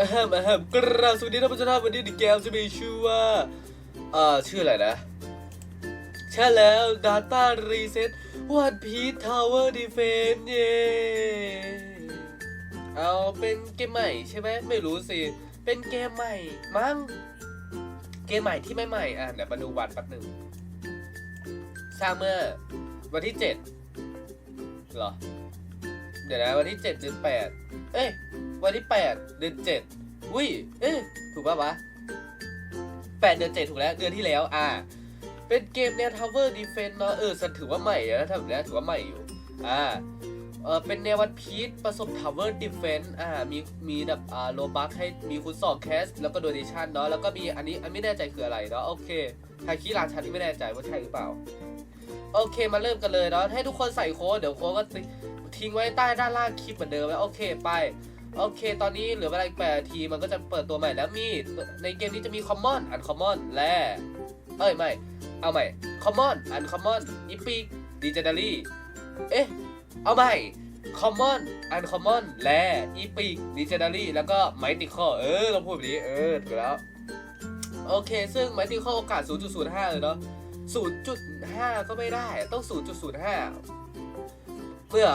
อะฮัมอะฮัมกราบสวัสดีท่านผู้ชมวันนี้ในเกมจะมีชื่อว่าเอ่อชื่ออะไรนะ ใช่แล้ว Data Reset One Piece Tower Defense เย้เอาเป็นเกมใหม่ใช่ไหมไม่รู้สิ เป็นเกมใหม่ มั้ง เกมใหม่ที่ไม่ใหม่อะเดี๋ยวมาดูวันแป๊บหนึ่งสร้างเมื่อวันที่เจ็ดเหรอ ดี๋ยวนะวันที่เจ็ดเดือนแปดเอ้ยวันที่แปดเดือนเจ็ดอุ้ยเอ๊ะถูกป่าวะแปดเดือนเจ็ดถูกแล้วเดือนที่แล้ว อ่า เป็นเกมแนว Tower Defense เนอะเออสันถือว่าใหม่นะถ้าแบบนี้ถือว่าใหม่อยู่ อ่าเออเป็นแนววันพีชผสม Tower Defense อ่ามีมีแบบอ่าโลบัคให้มีคุณสองแคส แล้วก็โดเนชั่นเนาะแล้วก็มีอันนี้อันไม่แน่ใจคืออะไรเนาะโอเคทาคิราชันนี่ไม่แน่ใจว่าใช่หรือเปล่า โอเคมาเริ่มกันเลยเนาะให้ทุกคนใส่โค้ดเดี๋ยวโค้ดก็ ทิ้งไว้ใต้ด้านล่างคลิปเหมือนเดิมแล้วโอเคไปโอเค ตอนนี้เหลือเวลาอีกแปดนาทีมันก็จะเปิดตัวใหม่แล้วมีในเกมนี้จะมี Common Uncommon และเอ้ยไม่เอาใหม่ Common Uncommon Epic Legendary เอ๊ะเอาใหม่ Common Uncommon และ Epic Legendary แล้วก็ Mythical เออเราพูดแบบนี้เออถูกแล้วโอเค ซึ่ง Mythical โอกาส 0.05 เลยเนาะ0.5 ก็ไม่ได้ต้อง 0.05 เมื่อ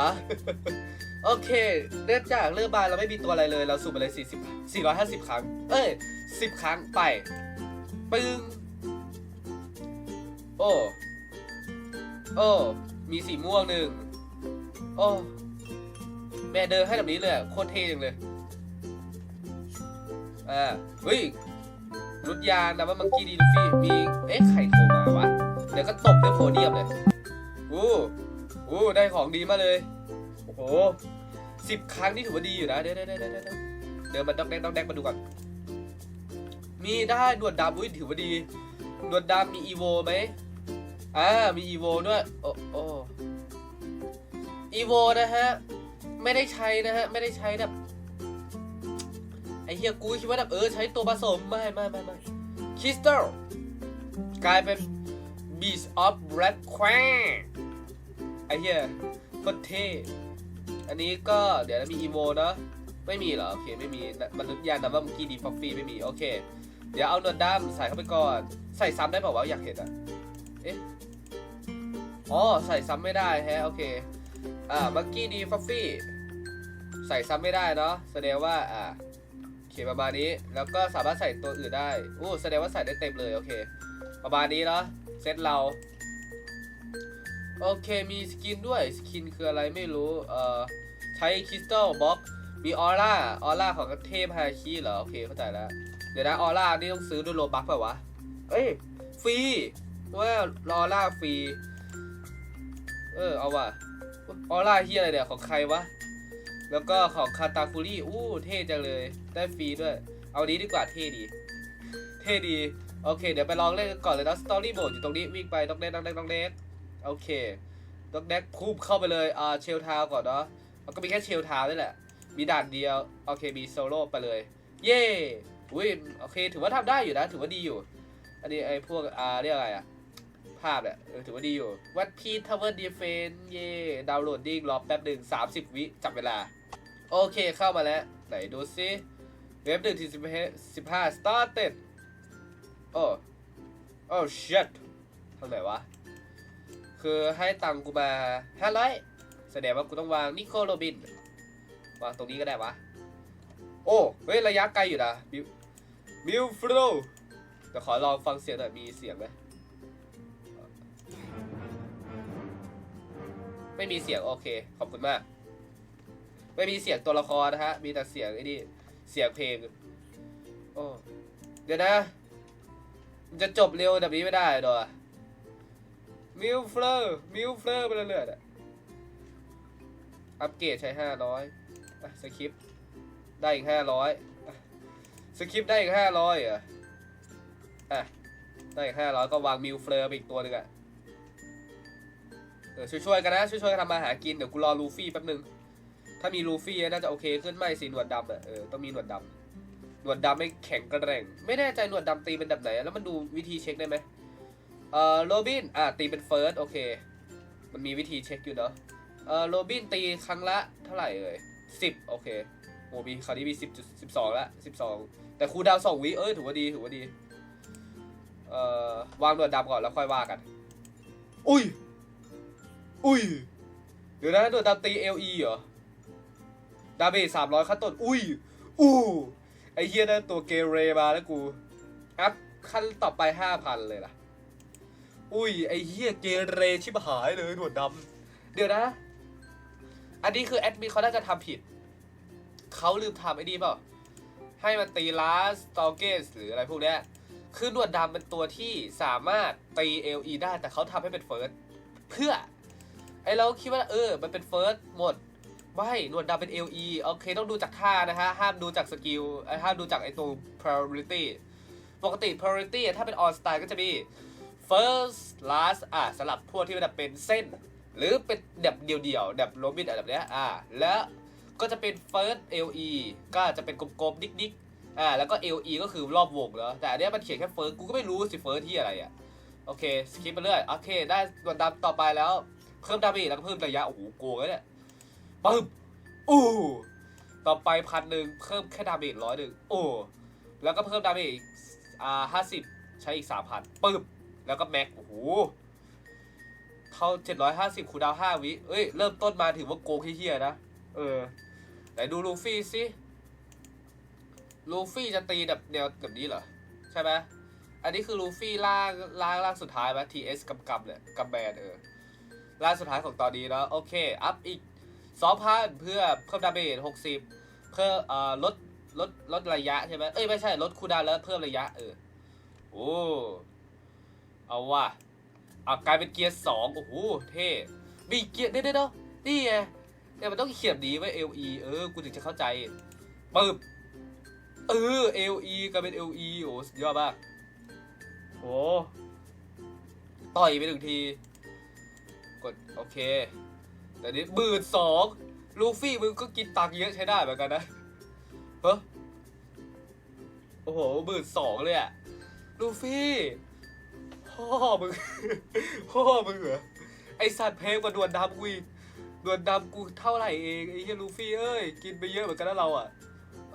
โอเคเนื่องจากเรื่องบานเราไม่มีตัวอะไรเลย เราสุ่มไปเลย40 450 ครั้ง เอ้ย 10 ครั้งไป ปึ้ง โอ้ โอ้ มีสีม่วงหนึ่ง โอ้ แม่เดินให้แบบนี้เลยโคตรเท่จังเลย อ่า เฮ้ยรุดยานนะว่ามังกี้ดีลูฟี่ มี เอ๊ะใครโทรมาวะ เดี๋ยวก็ตบด้วยโพเดียมเลย อู้ โอ้ได้ของดีมาเลย โอ้โหสิบครั้งนี่ถือว่าดีอยู่นะ เดี๋ยวเดี๋ยวเดี๋ยวเดี๋ยวเดี๋ยวเดินมาดอกแดกดอกแดกมาดูก่อน มีได้หนวดดำอุ้ยถือว่าดีหนวดดำมีอีโวไหมอ่า มีอีโวด้วย โอ้โอ้อีโวนะฮะ ไม่ได้ใช้นะฮะ ไม่ได้ใช้แบบไอเฮียกูคิดว่าแบบเออใช้ตัวผสม ไม่ไม่ไม่ไม่คริสตัลกลายเป็น Beast of Red Quang ไอเฮียโคตรเท่อันนี้ก็เดี๋ยวนะมีอีโวเนอะไม่มีเหรอ โอเค ไม่มีมนุษย์ยานนะว่าเมื่อกี้ดีฟอฟฟี่ไม่มี โอเค เดี๋ยวเอาหนวดดำใส่เข้าไปก่อน ใส่ซ้ำได้เปล่าวะอยากเห็นอะ เอ๊ะ อ๋อ ใส่ซ้ำไม่ได้แฮะ โอเค อ่าเมื่อกี้ดีฟอฟฟี่ใส่ซ้ำไม่ได้เนาะ แสดงว่า อ่าโอเคประมาณนี้ แล้วก็สามารถใส่ตัวอื่นได้ อู้ แสดงว่าใส่ได้เต็มเลย โอเค ประมาณนี้เนาะ เซตเรา โอเคมีสกินด้วยสกินคืออะไรไม่รู้เอ่อใช้คริสตัลบล็อกมีออร่าออร่าของเทพฮาคิเหรอโอเคเข้าใจแล้ว เดี๋ยวนะออร่านี่ต้องซื้อด้วยโลบัคเปล่าวะเอ้ยฟรีว่าออร่าฟรีเออเอาว่ะออร่าเฮียอะไรเนี่ยของใครวะแล้วก็ของคาตาฟูรี่อู้เท่จังเลยได้ฟรีด้วย เอานี้ดีกว่าเท่ดี เท่ดี โอเค เดี๋ยวไปลองเล่นกันก่อนเลยนะสตอรี่โบดอยู่ตรงนี้วิ่งไปต้องเล่นต้องเล่นต้องเล่น โอเคต้องแดกพูบเข้าไปเลยอ่าเชลทาวก่อนเนาะมันก็มีแค่เชลทาวนี่แหละ มีด่านเดียว โอเค มีโซโล่ไปเลย เย่อุ้ยโอเค ถือว่าทำได้อยู่นะ ถือว่าดีอยู่ อันนี้ไอ้พวกอ่าเรียกอะไรอะภาพเนี่ยถือว่าดีอยู่วัดพีทาวเวอร์ดีเฟนเย่ดาวน์โหลดดิ้งรอแป๊บหนึ่งสามสิบวิจับเวลา โอเคเข้ามาแล้ว ไหนดูซิเว็บหนึ่งถึงสิบสิบห้า started โอ้โอ้ shit ทาไหนวะ คือให้ตังค์กูมาห้าร้อยแสดงว่ากูต้องวางนิโคโรบินวางตรงนี้ก็ได้วะ โอ้เฮ้ยระยะไกลอยู่นะมิวมิวฟลูเดี๋ยวขอลองฟังเสียงหน่อยมีเสียงไหมไม่มีเสียงโอเค ขอบคุณมาก ไม่มีเสียงตัวละครนะฮะ มีแต่เสียงไอ้นี่เสียงเพลงโอ้เดี๋ยวนะ มันจะจบเร็วแบบนี้ไม่ได้หรอ มิวเฟอร์มิวเฟอร์ไปเรื่อยๆอะอัปเกรดใช้ห้าร้อยสคริปต์ได้อีกห้าร้อยสคริปต์ได้อีกห้าร้อยอะอะได้อีกห้าร้อยก็วางมิวเฟอร์ไปอีกตัวหนึงอะเออช่วยๆกันนะช่วยๆกันทำมาหากินเดี๋ยวกูรอลูฟี่แป๊บนึงถ้ามีลูฟี่น่าจะโอเคขึ้นไม่สิหนวดดำอะเออต้องมีหนวดดำหนวดดำไม่แข็งกระแรงไม่แน่ใจหนวดดำตีเป็นแบบไหน แล้วมันดูวิธีเช็คได้ไหม เอ่อโรบินอะตีเป็นเฟิร์สโอเค มันมีวิธีเช็คอยู่เนาะเอ่อโรบินตีครั้งละเท่าไหร่เอ่ยสิบโอเคโหอ้มีคราวนี้มีสิบจุดสิบสองละสิบสองแต่ครูดาวสองวิเอ้ยถือว่าดีถือว่าดีเอ่อวางหนวดดำก่อนแล้วค่อยว่ากัน อุ้ย อุ้ย เดี๋ยวนะหนวดดำตี LE เหรอ ดาเมจสามร้อยขั้นต้น อุ้ย อู้ไอเฮียนั่นตัวเกเรมาแล้วกู อัพขั้นต่อไปห้าพันเลยล่ะ อุ้ยไอเฮียเกเรชิบหายเลยหนวดดำเดี๋ยวนะ อันนี้คือแอดมินเขาน่าจะทำผิด เขาลืมทำไอ้นี่เปล่า ให้มันตีลาสตอเกสหรืออะไรพวกเนี้ย คือหนวดดำเป็นตัวที่สามารถตี LE ได้แต่เขาทำให้เป็นเฟิร์สเพื่อ ไอเราคิดว่าเออ มันเป็นเฟิร์สหมดไม่หนวดดำเป็น LE โอเคต้องดูจากท่านะฮะ ห้ามดูจากสกิลเอ้ยห้ามดูจากไอตัว priority ปกติ priority ถ้าเป็น on style ก็จะมี first last อะสลับพวกที่มันแบบเป็นเส้น หรือเป็นแบบเดี่ยวๆแบบโรบินอะไรแบบเนี้ยอ่าแล้วก็จะเป็น first LE ก็จะเป็นกลมๆดิ๊กๆอ่าแล้วก็ LE ก็คือรอบวงแล้วแต่อันเนี้ยมันเขียนแค่ first กูก็ไม่รู้สิ first ที่อะไรอะโอเคสคิปไปเรื่อยโอเค ได้ดวดดำต่อไปแล้ว เพิ่มดาเมจแล้วก็เพิ่มระยะโอ้โหโกงแล้วเนี่ยปึ๊บอู้ต่อไปพันหนึ่งเพิ่มแค่ดาเมจร้อยหนึ่งโอ้แล้วก็เพิ่มดาเมจอีกอ่าห้าสิบใช้อีกสามพันปึ๊บ แล้วก็แม็กโอ้โหเข้าเจ็ดร้อยห้าสิบคูดาวห้าวิเอ้ย เริ่มต้นมาถือว่าโกงเฮี้ยนะ เออ ไหนดูลูฟี่สิ ลูฟี่จะตีแบบแนวแบบนี้เหรอ ใช่ไหมอันนี้คือลูฟี่ล่างล่างล่างสุดท้ายไหม TS กำกำเนี่ยกำแบนเออ ล่างสุดท้ายของตอนนี้แล้วโอเค อัพอีกสองพันเพื่อเพิ่มดาเมจหกสิบเพื่อเอ่อลดลดลดระยะใช่ไหมเอ้ยไม่ใช่ลดคูดาวแล้วเพิ่มระยะเออ โอ้ เอาว่ะอะกลายเป็นเกียร์สองโอ้โหเท่มีเกียร์เดี๋ยวเดี๋ยวนี่ไงเนี่ยมันต้องเขียนดีไว้ LE เออ กูถึงจะเข้าใจปึ๊บเออ LE กลายเป็น LE โอ้สุดยอดมากโอ้ต่อยไปหนึ่งที กด โอเค แต่นี้หมื่นสองลูฟี่มึงก็กินตังเยอะใช้ได้เหมือนกันนะเฮ้อโอ้โหหมื่นสองเลยอะลูฟี่ พ่อมึง พ่อมึงเหรอ ไอสัตว์เพลงมาดวลดำกูอีกดวลดำกูเท่าไหร่เองไอ้เฮียลูฟี่เอ้ย กินไปเยอะเหมือนกันนะเราอะ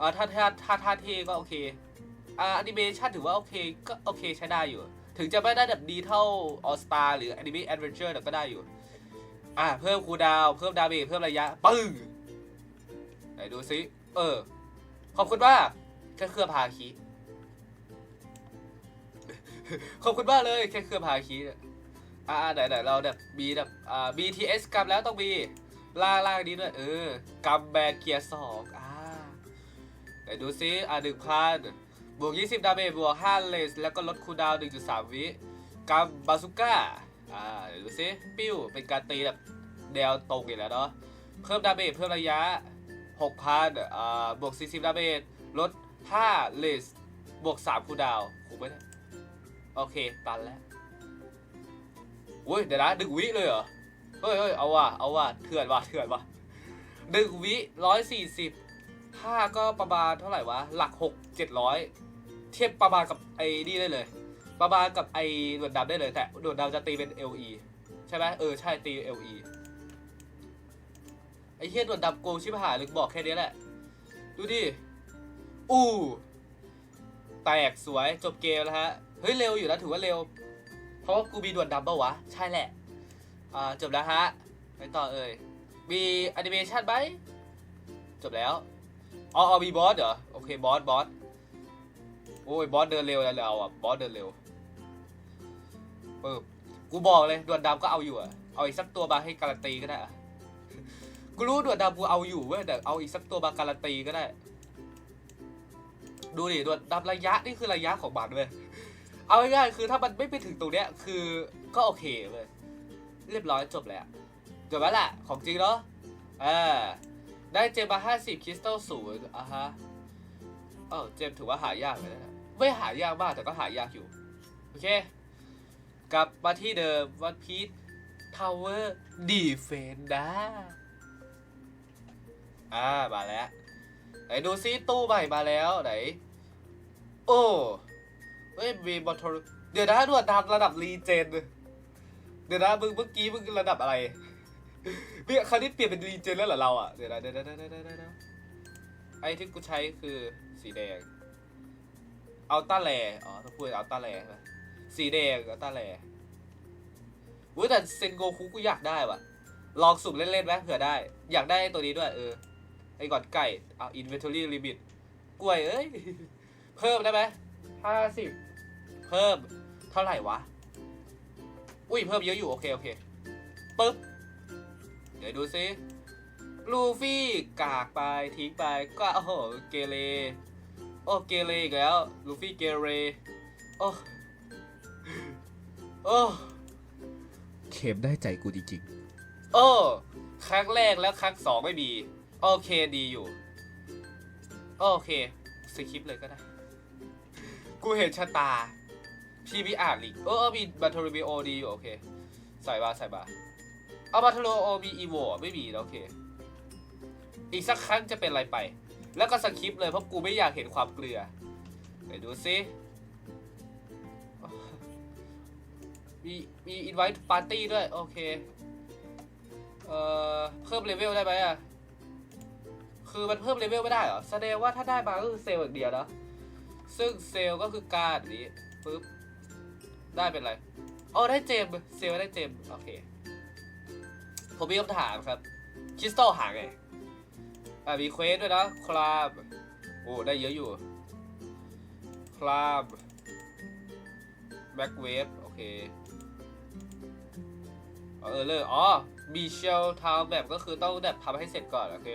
อ่าถ้าถ้าถ้าท่าเทก็โอเค อ่าแอนิเมชันถือว่าโอเคก็โอเคใช้ได้อยู่ ถึงจะไม่ได้แบบดีเท่า All Star หรือ Anime Adventure แต่ก็ได้อยู่ อ่าเพิ่มคูดาว เพิ่มดาเมจเพิ่มระยะ ปึ้งไหนดูซิ เออ ขอบคุณมากแค่เครื่อพาคี ขอบคุณมากเลยแค่เครื่องพาคีเนี่ยอ่าไหนไหนเราแบบมีแบบอ่า BTS กำแล้วต้องมีล่างล่างนี้ด้วยเออกำแบนเกียร์สองอ่าไหนดูซิอ่าหนึ่งพันบวก 20 ดาเมจบวก 5 เลส แล้วก็ลดคูดาวน์1.3 วิกับบาซูก้า อ่าเดี๋ยวดูซิปิ้ว เป็นการตีแบบแนวตรงอีกแล้วเนาะ เพิ่มดาเมจเพิ่มระยะ 6,000 อ่า บวก 40 ดาเมจ ลด 5 เลส บวก 3 คูดาวน์คุ้มไหมเนี่ย โอเค ตันแล้วอุ้ยเดี๋ยวนะดึงวิเลยเหรอ เฮ้ยเฮ้ยเอาว่ะ เอาว่ะ เถื่อนว่ะ เถื่อนว่ะ ดึงวิร้อยสี่สิบค่าก็ประมาณเท่าไหร่วะ หลักหกเจ็ดร้อยเทียบประมาณกับไอ้นี่ได้เลย ประมาณกับไอ้ดวดดำได้เลย แต่ดวดดำจะตีเป็น LE ใช่ไหมเออ ใช่ตี LE ไอ้เฮียดวดดำโกงชิบหายเลยบอกแค่นี้แหละ ดูดิ อู้ แตกสวยจบเกมแล้วฮะ เฮ้ยเร็วอยู่นะถือว่าเร็ว เพราะว่ากูมีด่วดดำปะวะ ใช่แหละ อ่าจบแล้วฮะ ไปต่อเอ่ยมีแอนิเมชันไหมจบแล้วอ๋ออ๋อมีบอสเหรอ โอเคบอสบอสโอ้ยบอสเดินเร็วแล้วเราอะบอสเดินเร็วปึ๊บกูบอกเลยด่วดดำก็เอาอยู่อะเอาอีกสักตัวมาให้การันตีก็ได้อะกูรู้ด่วดดำกูเอาอยู่เว้ยแต่เอาอีกสักตัวมาการันตีก็ได้ ดูดิด่วดดำระยะนี่คือระยะของมันเว้ย เอาง่ายๆคือถ้ามันไม่ไปถึงตรงเนี้ยคือก็โอเคเว้ยเรียบร้อยจบแล้วจบแล้วแหละของจริงเนาะเอ่าได้เจมมา 50 คริสตัลศูนย์อะฮะเออเจมถือว่าหายากเลยนะไม่หายากมากแต่ก็หายากอยู่ โอเค กลับมาที่เดิมวันพีททาวเวอร์ดีเฟนด้าอ่า มาแล้ว ไหนดูซิตู้ใหม่มาแล้วไหน โอ้ เฮ้ยมีบอทโทรเดี๋ยวนะด่วดดำระดับรีเจน เดี๋ยวนะมึงเมื่อกี้มึงระดับอะไรพี่ยคราวนี้เปลี่ยนเป็นรีเจนแล้วเหรอเราอะ เดี๋ยวนะเดี๋ยวนะเดี๋ยวนะเดี๋ยวนะไอ้ที่กูใช้คือสีแดงอัลต้าแลอ๋อต้องพูดอัลต้าแลใช่ไหมสีแดงอัลต้าแลอุ้ยแต่เซนโกคุกูอยากได้ว่ะ ลองสุ่มเล่นๆไหมเผื่อได้ อยากได้ตัวนี้ด้วยเออ ไอ้ก่อนไก่เอา inventory limit กล้วยเอ้ย เพิ่มได้ไหมห้าสิบ เพิ่มเท่าไหร่วะ อุ้ยเพิ่มเยอะอยู่ โอเค โอเคปึ๊บ เดี๋ยวดูซิลูฟี่กากไปทิ้งไปก็โอ้โหเกเรโอ้เกเรอีกแล้วลูฟี่เกเรโอ้โอ้เข็มได้ใจกูจริงโอ้ครั้งแรกแล้วครั้งสองไม่มีโอเคดีอยู่ โอเคสคริปต์เลยก็ได้ กูเห็นชะตา พี่มีอ่านลิกเออเออมีบัตเทอร์บีโอดีอยู่โอเค ใส่บาใส่บาเอาบัตเทอร์โอมีอีโวไม่มีแล้วโอเค อีกสักครั้งจะเป็นอะไรไป แล้วก็สคริปเลยเพราะกูไม่อยากเห็นความเกลือไหนดูซิมีมีอินไวท์ปาร์ตี้ด้วย โอเค เอ่อ เพิ่มเลเวลได้ไหมอะ คือมันเพิ่มเลเวลไม่ได้เหรอ แสดงว่าถ้าได้มาก็คือเซลล์อย่างเดียวนะซึ่งเซลล์ก็คือการนี้ปึ๊บ ได้เป็นไรอ๋อได้เจมส์เซลได้เจมส์โอเค ผมมีคำถามครับ คริสตัลหาไงอะมีเควสด้วยนะคลาบโอ้ได้เยอะอยู่คลาบแบ็กเวฟโอเคเออเลยอ๋อบีเชลทาวแบบก็คือต้องแบบทำให้เสร็จก่อน โอเค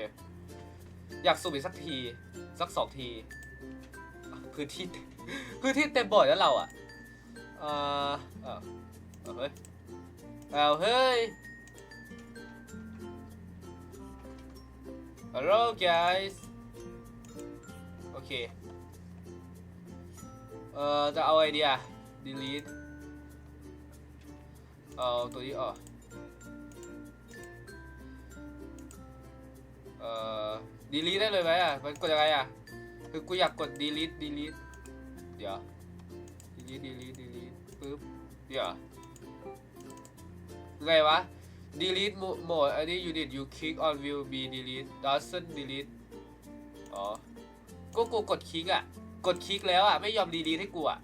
อยากสุ่มอีกสักที สักสองที พื้นที่ พื้นที่เต็มบ่อยแล้วเราอะ เออเออเอเฮ้ยเอาเฮ้ย Hello guys โอเค เอ่อ จะเอาไอเดีย delete เอาตัวนี้ออกเอ่อ delete ได้เลยไหมอะ มันกดยังไงอะ คือกูอยากกด delete delete เดี๋ยว delete delete delete ปึ๊บเดี๋ยวไงวะ delete mode อันนี้ unit you click on will be delete doesn't delete อ๋อ ก็กูกดคลิกอะ กดคลิกแล้วอะ ไม่ยอม delete ให้กูอะ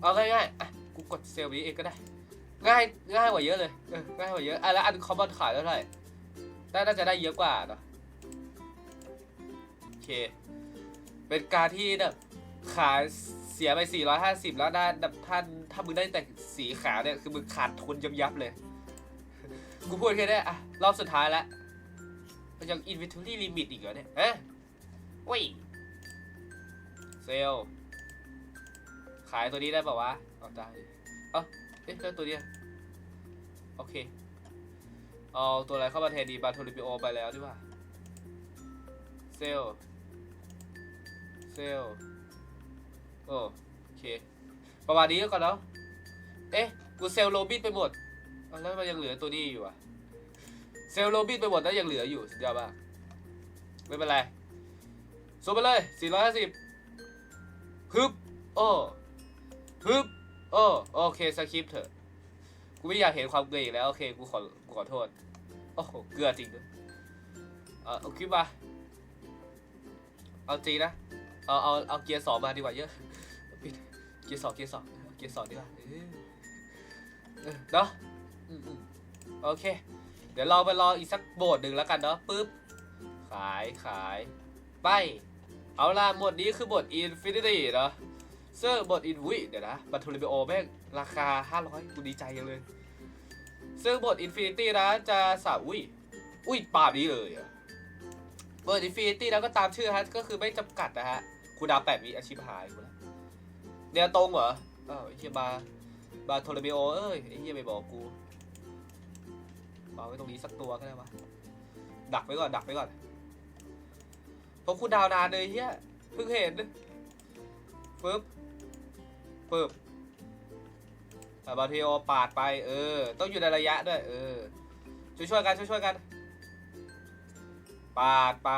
เอาง่ายๆอะกูกดเซลล์นี้เองก็ได้ ง่ายง่ายกว่าเยอะเลยเออง่ายกว่าเยอะ อะแล้วอันคอมมอนขายเท่าไหร่น่าจะได้เยอะกว่าเนอะโอเค เป็นการที่แบบขายเสียไป 450 แล้วได้แบบท่านถ้ามึงได้แต่สีขาวเนี่ย คือมึงขาดทุนยับยับๆเลย กูพูดแค่นี้อะ รอบสุดท้ายแล้วมันยัง inventory limit อีกเหรอเนี่ยฮะโอ้ยเซลขายตัวนี้ได้ป่าวะเอาได้เอ้าเอ๊ะแล้วตัวเนี้ยโอเค เอาตัวอะไรเข้ามาแทนดีบาโทริปิโอไปแล้วดีกว่า เซล เซลโอเค ประมาณนี้แล้วก่อนเนาะเอ๊ะ กูเซลโรบินไปหมด แล้วมันยังเหลือตัวนี้อยู่อะเซลโรบินไปหมดแล้วยังเหลืออยู่สุดยอดมากไม่เป็นไรส่งไปเลย 450ฮึบโอ้ฮึบโอ้โอเคสคริปเถอะ กูไม่อยากเห็นความเกลืออีกแล้ว โอเค กูขอกูขอโทษ โอ้โห เกลือจริงด้วย เออเอาคลิปมา เอาจริงนะ เอาเอาเอาเกียร์สองมาดีกว่าเยอะปิดเกียร์สองเกียร์สองเกียร์สองดีกว่าเนาะอืมอืมโอเค เดี๋ยวเราไปรออีกสักโบสถ์หนึ่งแล้วกันเนาะปึ๊บ ขายขายไปเอาล่ะหมดนี้คือบท Infinity เนาะเซึ่งบท In วิเดี๋ยวนะบัตทูริเบโอแม่งราคา 500กูดีใจยังเลยซึ่งบท Infinity นะจะสาวอุ้ยอุ้ยปาบนี้เลยอะบท Infinity แล้วก็ตามชื่อฮะก็คือไม่จำกัดนะฮะ คูดาวแปดวิอาชีพหายกูแล้วเนี่ยตรงเหรออ้าวไอ้เฮียบาบาโทรเบโอเอ้ยไอ้เฮียไม่บอกกูวางไว้ตรงนี้สักตัวก็ได้วะดักไว้ก่อนดักไว้ก่อนเพราะคูดาวนานเลยเฮียเพิ่งเห็นปึ๊บปึ๊บอบาเทโอปาดไป เออ ต้องอยู่ในระยะด้วย เออ ช่วยช่วยกันช่วยช่วยกัน ปาดไป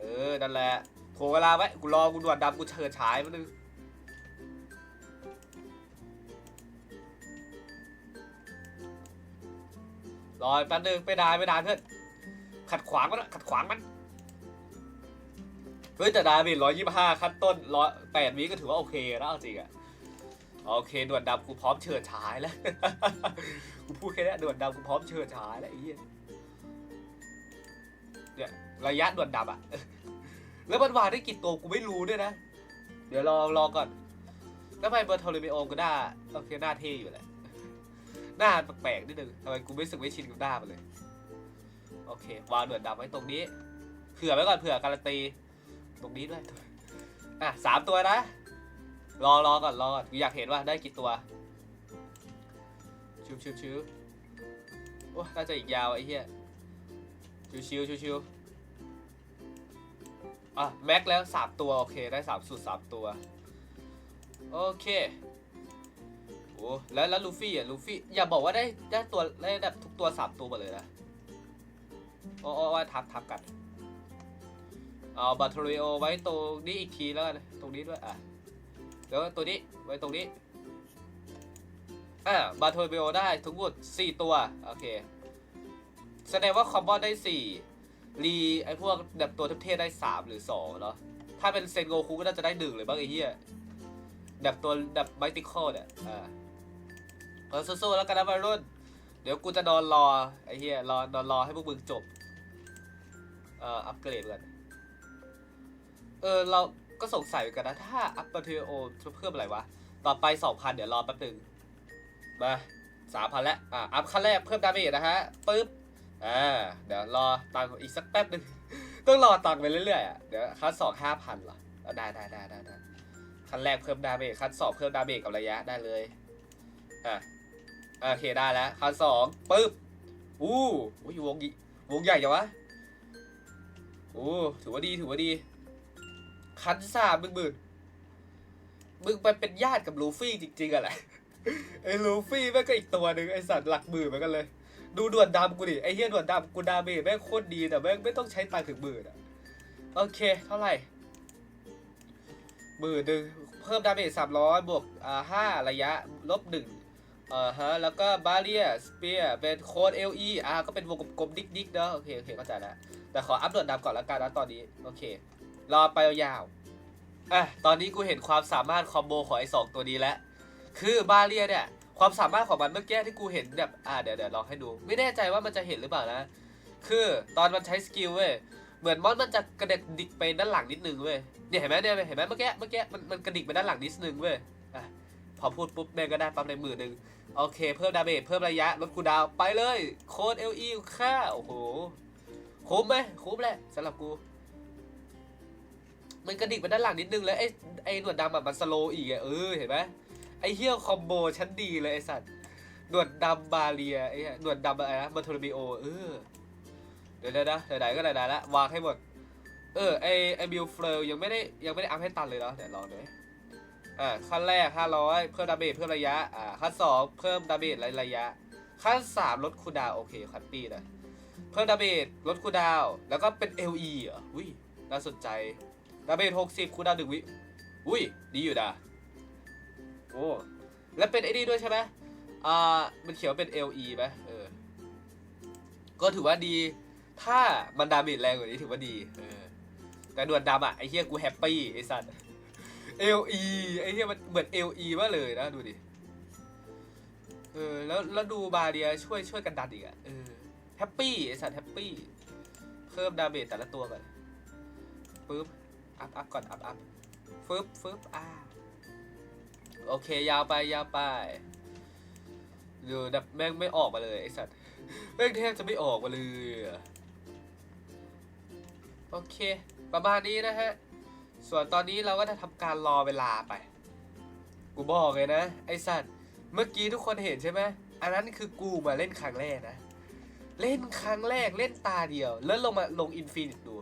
เออ นั่นแหละ โถเวลาไว้กูรอกูด่วนดำกูเฉิดฉายมานึงรอแป๊บนึงไม่นานไม่นานเพื่อนขัดขวางมันขัดขวางมันเฮ้ยแต่ดาเมจร้อยยี่ห้าขั้นต้นร้อยแปดวิก็ถือว่าโอเคแล้วจริงอะโอเคด่วนดำกูพร้อมเฉิดฉายแล้วกูพูดแค่นี้ด่วนดำกูพร้อมเฉิดฉายแล้วไอ้เหี้ยเนี่ยระยะด่วนดำอะ แล้วมันวางได้กี่ตัวกูไม่รู้ด้วยนะ เดี๋ยวรอรอก่อนแล้วทำไมเบอร์โทรเมโอก็ได้โอเคหน้าเท่อยู่แหละ หน้าแปลกๆนิดนึงทำไมกูไม่สึกไม่ชินกับหน้ามันเลย โอเควางด่วนดำไว้ตรงนี้ เผื่อไว้ก่อนเผื่อการันตี ตรงนี้ด้วย อะสามตัวนะ รอรอก่อนรอก่อนกูอยากเห็นว่าได้กี่ตัวชิวชิวชิวโอ้น่าจะอีกยาวไอ้เหี้ยชิวชิวชิวชิว อะแม็กแล้วสามตัว โอเค ได้สามสุดสามตัว โอเคโอ้แล้วแล้วลูฟี่อะลูฟี่อย่าบอกว่าได้ได้ตัวได้แบบทุกตัวสามตัวหมดเลยนะโอ้โอ้โอ้ทับทับกันเอาบัตเทอริโอไว้ตรงนี้อีกทีแล้วกันตรงนี้ด้วยอะแล้วตัวนี้ไว้ตรงนี้อ่าบัตเทอริโอได้ทั้งหมด4ตัวโอเคแสดงว่าคอมบอนได้4 รีไอพวกแบบตัวเทพๆได้ 3 หรือ 2 เนาะถ้าเป็นเซนโกคุก็น่าจะได้1เลยบ้างไอ้เหี้ยแบบตัวแบบไมติคอลเนี่ยอ่าเออสู้ๆแล้วกันนะวัยรุ่น เดี๋ยวกูจะนอนรอไอ้เหี้ยรอนอนรอให้พวกมึงจบ เอ่ออัปเกรดกันเออเราก็สงสัยเหมือนกันนะถ้าอัพเทโอจะเพิ่มอะไรวะ ต่อไป 2,000 เดี๋ยวรอแป๊บนึง มา 3,000 แล้ว อะอัพขั้นแรกเพิ่มดาเมจนะฮะปึ๊บ อ่าเดี๋ยวรอตังค์อีกสักแป๊บหนึง ต้องรอตังค์ไปเรื่อยๆอะเดี๋ยวขั้นสองห้าพันเหรอได้ได้ได้ได้ได้ขั้นแรกเพิ่มดาเมจขั้นสองเพิ่มดาเมจกับระยะได้เลยอะโอเคได้แล้วขั้นสองปึ๊บอู้อุ้ยวงใหญ่วงใหญ่จังวะโอ้ถือว่าดีถือว่าดี คันซ่ามมึงมึงมึงไปเป็นญาติกับลูฟี่จริงๆอะแหละไอ้ลูฟี่แม่งก็อีกตัวหนึ่งไอ้สัตว์หลักหมื่นเหมือนกันเลย ดูด่วนดำกูดิไอ้เฮียด่วนดำกูดาเมจแม่งโคตรดีแต่แม่งไม่ต้องใช้ตังค์ถึงหมื่นอะโอเค เท่าไหร่หมื่นหนึ่งเพิ่มดาเมจสามร้อยบวกอ่าห้าระยะลบหนึ่งเอ่อฮะแล้วก็บาเรียสเปียเป็นโค้ดเอลีอ่าก็เป็นวงกลมๆดิ๊กๆเนาะโอเคโอเคเข้าใจแล้วแต่ขออัพด่วนดำก่อนละกันนะตอนนี้โอเค รอไปยาวๆอะตอนนี้กูเห็นความสามารถคอมโบของไอ้สองตัวนี้แล้วคือบาเรียเนี่ย ความสามารถของมันเมื่อกี้ที่กูเห็นแบบอ่าเดี๋ยวเดี๋ยวลองให้ดู ไม่แน่ใจว่ามันจะเห็นหรือเปล่านะ คือตอนมันใช้สกิลเว้ยเหมือนมอนมันจะกระเด็กดิกไปด้านหลังนิดนึงเว้ยเนี่ยเห็นไหมเนี่ยเห็นไหมเมื่อกี้เมื่อกี้มันมันกระดิกไปด้านหลังนิดนึงเว้ยอะพอพูดปุ๊บแม่งก็ได้ปั๊มในมือหนึ่งโอเค เพิ่มดาเมจเพิ่มระยะลดคูลดาวน์ไปเลยโค้ดเอลีค่าโอ้โหคุ้มไหมคุ้มแหละสำหรับกู มันกระดิกไปด้านหลังนิดนึงแล้วไอ้ไอ้หนวดดำแบบมันสโลอีกอะเออเห็นไหม ไอ้เฮี้ยคอมโบชั้นดีเลยไอ้สัตว์หนวดดำบาเลียไอ้เหี้ยหนวดดำอะไรนะมาโทรบิโอเออเดี๋ยวเดี๋ยวนะไหนๆก็ไหนๆละวางให้หมด เออไอไอบิลเฟลยังไม่ได้ยังไม่ได้อัพให้ตันเลยเนาะเดี๋ยวลองดูอ่าขั้นแรก 500 เพิ่มดาเมจเพิ่มระยะอ่าขั้นสองเพิ่มดาเมจระยะ ขั้นสามลดคูดาวโอเคคันปีนะเพิ่มดาเมจลดคูดาว แล้วก็เป็น LE เหรออุ้ยน่าสนใจดาเมจ60คูดาวหนึ่งวิอุ้ยดีอยู่นะ โอ้ แล้วเป็นไอ้นี่ด้วยใช่ไหมอ่า มันเขียวเป็น LE ไหมเออ ก็ถือว่าดี ถ้ามันดาเมจแรงกว่านี้ถือว่าดี เออ แต่ด่วนดำอะ ไอ้เฮียกูแฮปปี้ไอ้สัตว์ LE ไอ้เฮียมันเหมือน LE มากเลยนะดูดิ เออ แล้วแล้วดูบาเดียช่วยช่วยกันดันอีกอะ เออ แฮปปี้ไอ้สัตว์แฮปปี้ เพิ่มดาเมจแต่ละตัวก่อนปึ๊บ อัพอัพก่อน อัพอัพฟึบฟึบอ่า โอเค ยาวไปยาวไปดูแบบแม่งไม่ออกมาเลยไอสัตว์แม่งแทบจะไม่ออกมาเลยโอเค ประมาณนี้นะฮะ ส่วนตอนนี้เราก็จะทำการรอเวลาไป กูบอกเลยนะ ไอสัตว์ เมื่อกี้ทุกคนเห็นใช่ไหมอันนั้นคือกูมาเล่นครั้งแรกนะ เล่นครั้งแรกเล่นตาเดียว แล้วลงมาลงอินฟินิตดู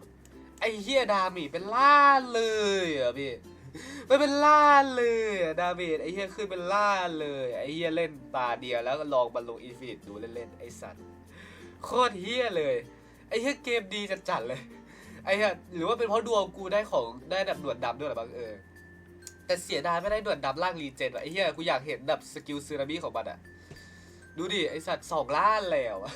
ไอเฮียดามจเป็นล้านเลยอะพี่ ไมันเป็นล้าเลยดาเมจไอ้เฮียขึ้นเป็นล้าเลยไอ้เฮียเล่นตาเดียวแล้วก็ลองมาลลงอินฟินิตดูเล่นๆไอ้สัตว์โคตรเฮียเลยไอ้เฮียเกมดีจัดๆเลยไอ้เฮียหรือว่าเป็นเพราะดวงกูได้ของได้แบบหนวดดำด้วยหรือบางเออแต่เสียดายไม่ได้หนวดดำล่างรีเจนว่ะไอ้เฮี้ยกูอยากเห็นแบบสกิลซึนามิของมันอะดูดิไอสัตว์สองล้านแล้วอะ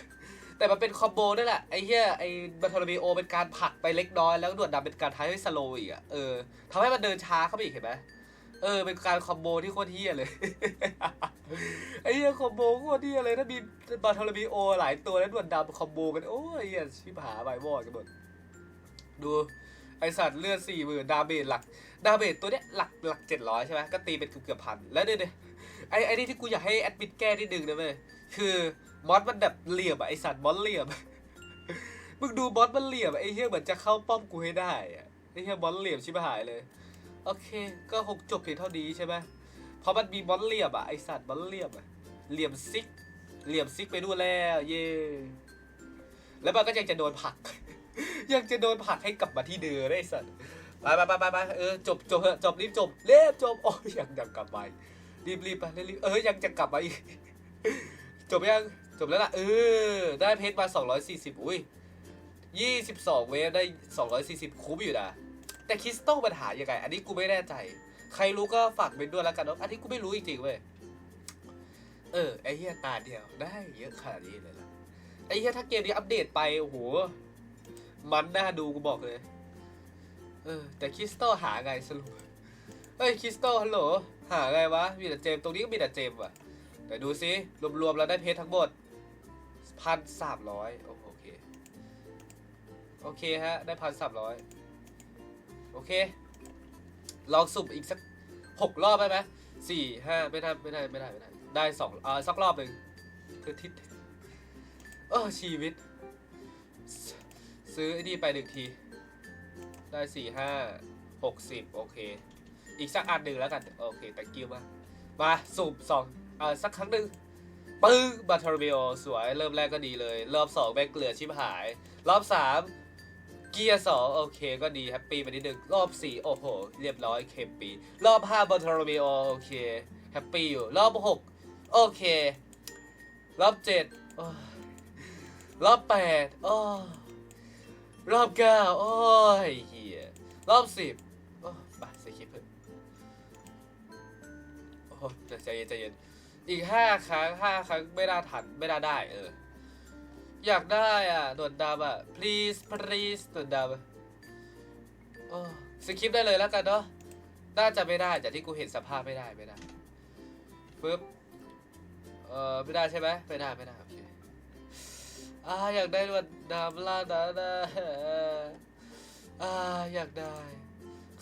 แต่มันเป็นคอมโบนั่นแหละไอ้เหี้ยไอ้บัตโทรเมโอเป็นการผลักไปเล็กน้อยแล้วด่วนดำเป็นการท้ายให้สโลว์อีกอะเออทำให้มันเดินช้าเข้าไปอีกเห็นไหมเออเป็นการคอมโบที่โคตรเหี้ยเลย ไอ้เหี้ยคอมโบโคตรเหี้ยเลยถ้ามีบัตโทรเมโอหลายตัวแล้วด่วนดำคอมโบกันโอ้ยเหี้ยชิบหายไปวอดกันหมดดูไอสัตว์เลือดสี่หมื่นดาเมจหลัก ดาเมจตัวเนี้ยหลักหลักเจ็ดร้อยใช่ไหมก็ตีเป็นเกือบเกือบพันแล้วเนี่ยไอไอนี่ที่กูอยากให้แอดมิดแก้นิดนึงนะเว้ยคือ มอสมันแบบเหลี่ยมอะไอสัตว์มอสเหลี่ยม มึงดูมอสมันเหลี่ยมไอเหี้ยเหมือนจะเข้าป้อมกูให้ได้อะไอเหี้ยมอสเหลี่ยมชิบหายเลย โอเค ก็คงจบเพียงเท่านี้ใช่ไหมเพราะมันมีมอสเหลี่ยมอะไอสัตว์มอสเหลี่ยมอะเหลี่ยมซิก เหลี่ยมซิกไปด้วยแล้ว เย่แล้วมันก็ยังจะโดนผัก ยังจะโดนผักให้กลับมาที่เดิมได้ไอ้สัตว์ไปไปไปไปไปเออจบจบเถอะจบรีบจบเรีบจบโอ้ยยังยังกลับไปรีบรีบไปรีบเออยังจะกลับมาอีกจบยัง จบแล้วล่ะเออได้เพชรมา 240 อุ้ย 22 เวฟได้ 240 คุ้มอยู่นะแต่คริสตัลปัญหายังไง อันนี้กูไม่แน่ใจ ใครรู้ก็ฝากเป็นด้วยแล้วกันเนาะอันนี้กูไม่รู้จริงๆเว้ยเออไอ้เหี้ยตาเดียวได้เยอะขนาดนี้เลยล่ะไอ้เหี้ยถ้าเกมนี้อัปเดตไปโอ้โหมันน่าดูกูบอกเลย เออ แต่คริสตัลหาไงสรุปเฮ้ยคริสตัลฮัลโหลหาไงวะมีแต่เจมตรงนี้ก็มีแต่เจมว่ะแต่ดูซิรวมๆแล้วได้เพชรทั้งหมด พันสามร้อยโอเค โอเคฮะ ได้พันสามร้อยโอเค ลองสุ่มอีกสักหกรอบได้ไหมสี่ห้าไม่ได้ไม่ได้ไม่ได้ไม่ได้ ได้สองอ่าสักรอบหนึ่งคือทิศเออชีวิต ซื้อไอ้นี่ไปหนึ่งที ได้สี่ห้าหกสิบโอเค อีกสักอันหนึ่งแล้วกัน โอเคแต่กิ้วมา มาสุ่มสองอ่าสักครั้งหนึ่ง ปึ้งบาทาร์เบลสวยเริ่มแรกก็ดีเลย รอบสองแบงเกลือชิบหาย รอบสามเกียร์สองโอเคก็ดีแฮปปี้ไปนิดนึงรอบสี่โอ้โห เรียบร้อยเคมปีรอบห้าบาทาร์เบลโอเคแฮปปี้อยู่รอบหกโอเค รอบเจ็ดรอบแปดโอ้รอบเก้าโอ้ยเฮียรอบสิบโอ้ไปใส่คลิปเถอะโอ้ใจเย็นใจเย็น อีกห้าครั้งห้าครั้งไม่น่าทันไม่น่าได้ เออ อยากได้อะหนวดดำอะ please please หนวดดำโอ้สคริปได้เลยแล้วกันเนาะน่าจะไม่ได้จากที่กูเห็นสภาพไม่ได้ไม่ได้ปึ๊บเออไม่ได้ใช่ไหมไม่ได้ไม่ได้โอเคอ่าอยากได้หนวดดำล่านะนะอ่าอยากได้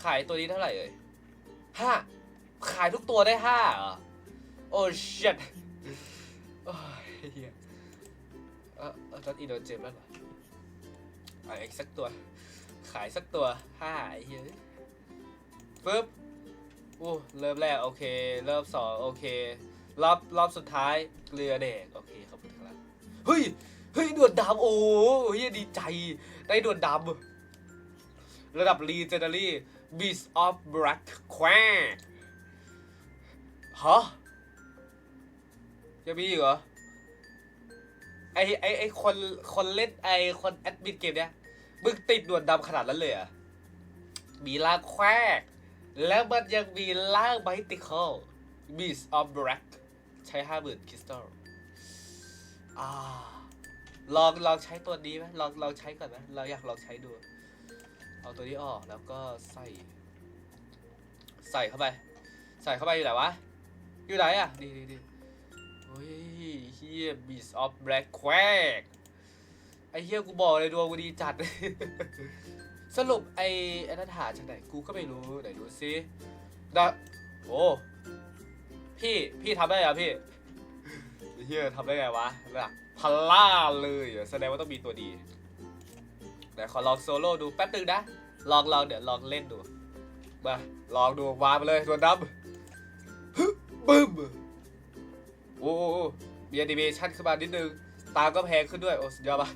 ขายตัวนี้เท่าไหร่เอ่ยห้าขายทุกตัวได้ห้าเหรอ โอ้ shit โอ้ยเฮียเออเออตอนอีโดนเจ็บแล้วเหรอเอาอีกสักตัว ขายสักตัวห้าไอ้เฮียปึ๊บโอ้เริ่มแรกโอเค เริ่มสองโอเค รอบรอบสุดท้ายเกลือแดงโอเคขอบคุณครับเฮ้ยเฮ้ยด่วนดำโอ้เฮียดีใจ ได้ด่วนดำระดับ legendary beast of black quack ฮะ ยังมีอีกเหรอ ไอไอไอคนคนเล่นไอคนแอดมินเกมเนี้ยมึงติดด่วนดำขนาดนั้นเลยอะ มีล่างแควก แล้วมันยังมีล่างไบติคอล Beast of Black ใช้ห้าหมื่นคริสตัลอ่าลองลองใช้ตัวนี้ไหมลองลองใช้ก่อนไหมเราอยากลองใช้ดู เอาตัวนี้ออกแล้วก็ใส่ ใส่เข้าไป ใส่เข้าไปอยู่ไหนวะ อยู่ไหนอะนี่นี่นี่ โอ้ยเฮีย Beast of Black Quack ไอเฮียกูบอกเลยดวงกูดีจัด สรุปไอไอ้นันหาจากไหนกูก็ไม่รู้ไหนดูซิดะโอ้พี่พี่ทำได้เหรอพี่เฮียทำได้ไงวะหลักพันล่าเลยแสดงว่าต้องมีตัวดีเดี๋ยวขอลองโซโล่ดูแป๊บนึงนะ ลองลองเดี๋ยวลองเล่นดู มา ลองดูวางไปเลยตัวดำฮึบึ้ม โอ้โหมีแอนิเมชันขึ้นมานิดนึง ตาก็แพงขึ้นด้วย โอ้สุดยอดปะ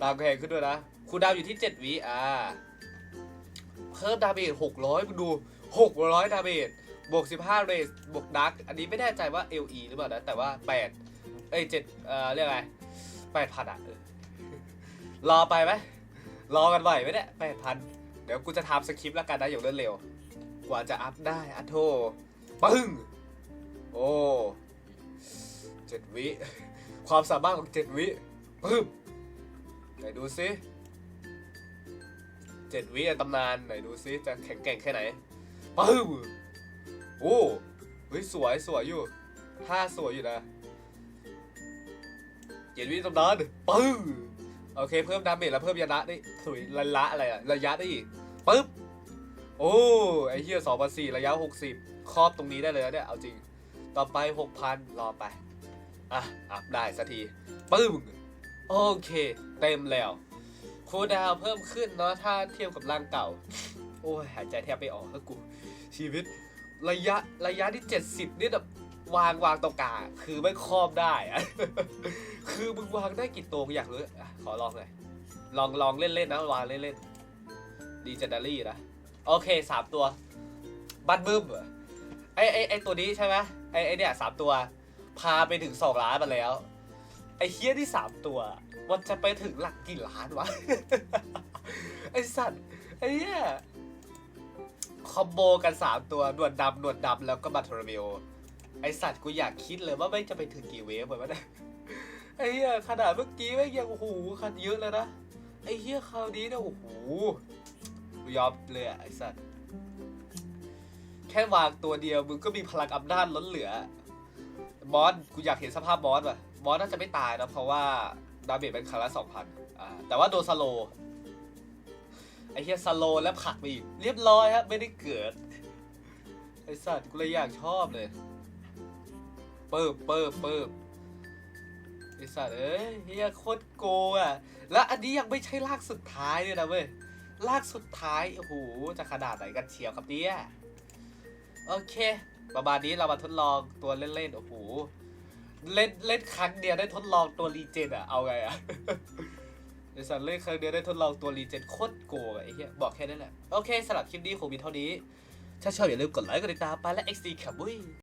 ตาก็แพงขึ้นด้วยนะ คูดาวอยู่ที่ 7วิอ่า เพิ่มดาเมจ600มึงดู 600 ดาเมจบวก 15 เรสบวกดัก อันนี้ไม่แน่ใจว่า LE หรือเปล่านะ แต่ว่า 8 เอ้ย7เอ่อ เรียกอะไร8,000อะเออรอไปไหมรอกันไหวไหมเนี่ย8,000 เดี๋ยวกูจะทำสคริปต์แล้วกันนะอย่างรวดเร็ว กว่าจะอัพได้อะโทปึ้งโอ้ เจ็ดวิ ความสามารถของเจ็ดวิปึ๊บไหนดูซิเจ็ดวิตำนานไหนดูซิจะแข็งแกร่งแค่ไหนปึ๊บโอ้เฮ้ยสวยสวยอยู่ท่าสวยอยู่นะเจ็ดวิตำนานปึ๊บโอเคเพิ่มดาเมจแล้วเพิ่มยานะได้ถุยระละอะไรอะระยะได้อีกปึ๊บโอ้ไอเฮียสองพันสี่ระยะหกสิบครอบตรงนี้ได้เลยเนี่ยเอาจริง ต่อไปหกพันรอไป อะ อัพได้สักที ปึ้ม โอเค เต็มแล้วคูดาวเพิ่มขึ้นเนาะ ถ้าเทียบกับร่างเก่า โอ้ย หายใจแทบไม่ออกแล้วกู ชีวิต ระยะ ระยะที่ 70 นี่แบบวางวางตรงกลางคือไม่ครอบได้อะคือมึงวางได้กี่ตัวอยากรู้อขอลองหน่อยลองลองเล่นๆนะวางเล่นเล่นดีเจนดารี่นะ โอเคสามตัว บัตบึ้มเหรอไอไอไอตัวนี้ใช่ไหมไอไอเนี่ยสามตัว พาไปถึงสองล้านมาแล้ว ไอเฮียที่สามตัว มันจะไปถึงหลักกี่ล้านวะ ไอสัตว์ไอเฮียคอมโบกันสามตัวหนวดดำหนวดดำแล้วก็บัตเทอร์เมลไอสัตว์กูอยากคิดเลยว่าไม่จะไปถึงกี่เวฟเหมือนกันไอเฮียขนาดเมื่อกี้ไม่งยังโอ้โหคันเยอะเลยนะไอเฮียคราวนี้เนี่ยโอ้โหยอมเลยอะไอสัตว์แค่วางตัวเดียวมึงก็มีพลังอำนาจล้นเหลือ บอสกูอยากเห็นสภาพบอสว่ะบอสน่าจะไม่ตายนะเพราะว่าดาเมจเป็นครั้งละสองพันอ่าแต่ว่าโดนสโลไอ้เฮียสโลแล้วผักไปอีกเรียบร้อยครับไม่ได้เกิดไอสัตว์กูเลยอยากชอบเลยเปิบเปิบเปิบไอสัตว์เอ้ยเฮียโคตรโกอะแล้วอันนี้ยังไม่ใช่ลากสุดท้ายเลยนะเว้ยลากสุดท้ายโอ้โหจะขนาดไหนกันเชียวครับเนี่ยโอเค ประมาณนี้เรามาทดลองตัวเล่นๆ โอ้โห เล่นเล่นครั้งเดียวได้ทดลองตัวรีเจนอะเอาไงอะเดสันเล่นครั้งเดียวได้ทดลองตัวรีเจนโคตรโกงไอ้เหี้ย บอกแค่นั้นแหละ โอเคสำหรับคลิปนี้คงมีเท่านี้ ถ้าชอบอย่าลืมกดไลค์ กดติดตามไปและ XD ขับบุ้ย